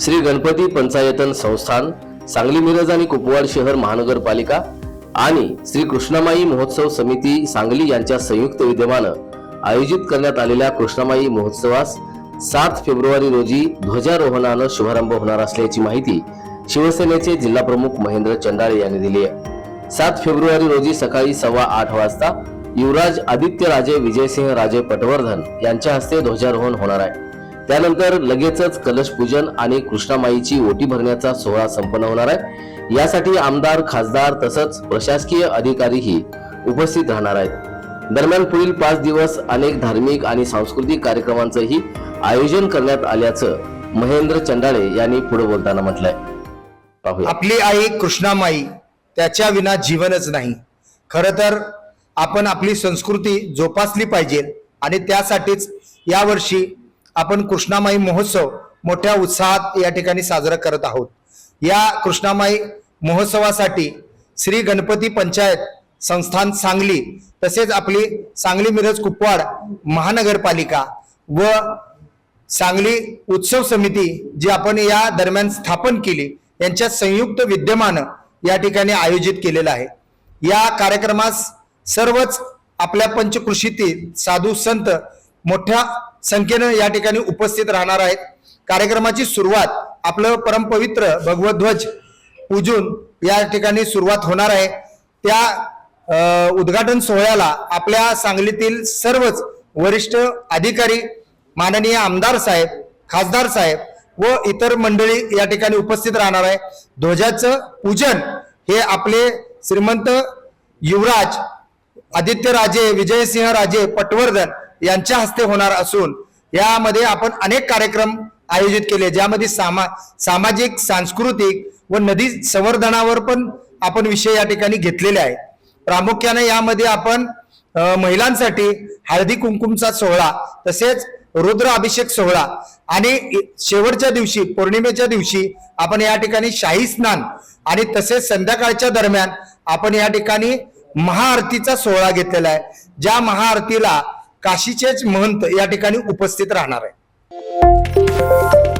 श्री गणपती पंचायतन संस्थान सांगली मिरज आणि कुपवाड शहर महानगरपालिका आणि श्री कृष्णामाई महोत्सव समिती सांगली यांच्या संयुक्त विद्यमानं आयोजित करण्यात आलेल्या कृष्णामाई महोत्सवास सात फेब्रुवारी रोजी ध्वजारोहणानं शुभारंभ होणार असल्याची माहिती शिवसेनेचे जिल्हाप्रमुख महेंद्र चंडाळे यांनी दिली आहे. सात फेब्रुवारी रोजी सकाळी सव्वा आठ वाजता युवराज आदित्य राजे विजयसिंह राजे पटवर्धन यांच्या हस्ते ध्वजारोहण होणार आहे. त्यानंतर लगेचच कलश पूजन आणि कृष्णामाईची ओटी भरण्याचा सोहळा संपन्न होणार आहे. यासाठी आमदार खासदार तसंच प्रशासकीय अधिकारीही उपस्थित राहणार आहेत. दरम्यान पुढील पाच दिवस अनेक धार्मिक आणि सांस्कृतिक कार्यक्रमांचंही आयोजन करण्यात आल्याचं महेंद्र चंडाळे यांनी पुढे बोलताना म्हटलंय. आपली आई कृष्णामाई त्याच्या विना जीवनच नाही. खर तर आपण आपली संस्कृती जोपासली पाहिजे आणि त्यासाठीच यावर्षी आपण कृष्णामाई महोत्सव मोठ्या उत्साहात या ठिकाणी साजरा करत आहोत. या कृष्णामाई महोत्सवासाठी श्री गणपती पंचायत संस्थान सांगली तसेच आपली सांगली मिरज कुपवाड महानगरपालिका व सांगली उत्सव समिती जी आपण या दरम्यान स्थापन केली यांच्या संयुक्त विद्यमानं या ठिकाणी आयोजित केलेलं आहे. या कार्यक्रमास सर्वच आपल्या पंचकृषीतील साधू संत मोठ्या संख्येनं या ठिकाणी उपस्थित राहणार आहेत. कार्यक्रमाची सुरुवात आपलं परमपवित्र भगवध्वज पूजून या ठिकाणी सुरुवात होणार आहे. त्या उद्घाटन सोहळ्याला आपल्या सांगलीतील सर्वच वरिष्ठ अधिकारी माननीय आमदार साहेब खासदार साहेब व इतर मंडळी या ठिकाणी उपस्थित राहणार आहे. ध्वजाचं पूजन हे आपले श्रीमंत युवराज आदित्य राजे विजयसिंह राजे पटवर्धन यांच्या हस्ते होणार असून यामध्ये आपण अनेक कार्यक्रम आयोजित केले ज्यामध्ये सामा सामाजिक सांस्कृतिक व नदी संवर्धनावर पण आपण विषय या ठिकाणी घेतलेले आहे प्रामुख्याने यामध्ये आपण महिलांसाठी हळदी कुंकुमचा सोहळा तसेच रुद्र अभिषेक सोहळा आणि शेवटच्या दिवशी पौर्णिमेच्या दिवशी आपण या ठिकाणी शाही स्नान आणि तसेच संध्याकाळच्या दरम्यान आपण या ठिकाणी महाआरतीचा सोहळा घेतलेला आहे. ज्या महाआरतीला काशीचेच महंत या ठिकाणी उपस्थित राहणार आहे.